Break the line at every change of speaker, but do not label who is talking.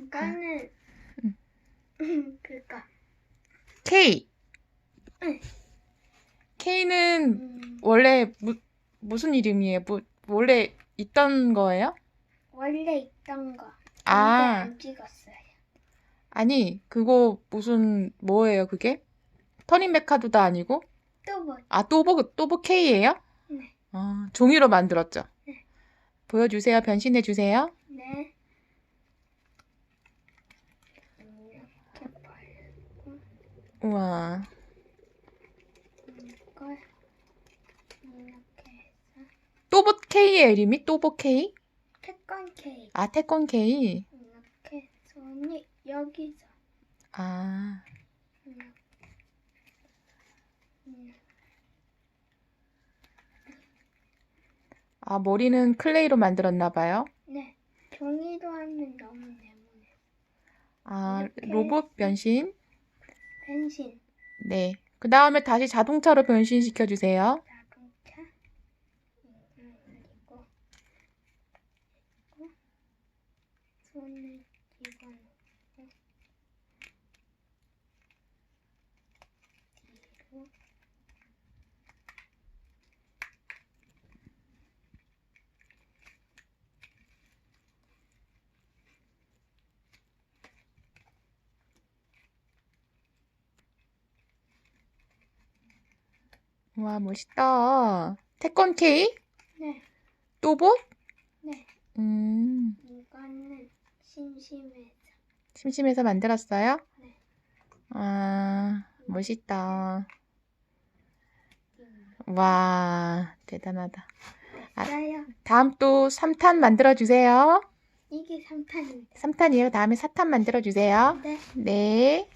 이거는
음.
그거.
K.
응.
K는
음,
원래 무, 무슨 이름이에요? 뭐, 원래 있던 거예요?
원래 있던 거.
아.
근데 안 찍었어요.
아니, 그거 무슨, 뭐예요, 그게? 터닝 메카도도 아니고?
또 뭐?
아, 또보, 또보 K예요?
네.
아, 종이로 만들었죠?
네.
보여주세요. 변신해 주세요.
네. 이렇게 벌고
우와.
이걸 이렇게 해서
또보 K의 이름이 또보 K?
태권 케이크
아, 태권 K?
이렇게 손이 여기서
아,
이렇게 이렇게
아, 머리는 클레이로 만들었나 봐요.
네. 종이로 하면 너무 네모네.
아,
이렇게.
로봇 변신.
변신
네. 그 다음에 다시 자동차로 변신시켜 주세요.
자동차 음, 그리고 그리고 손을 집어넣고 뒤로
와, 멋있다. 태권 K?
네,
또봇?
네.
음,
이거는 심심해서
심심해서 만들었어요?
네.
아, 멋있다. 와, 대단하다. 아. 다음 또 3탄 만들어주세요.
이게 3탄입니다.
3탄이에요. 다음에 4탄 만들어주세요.
네.
네.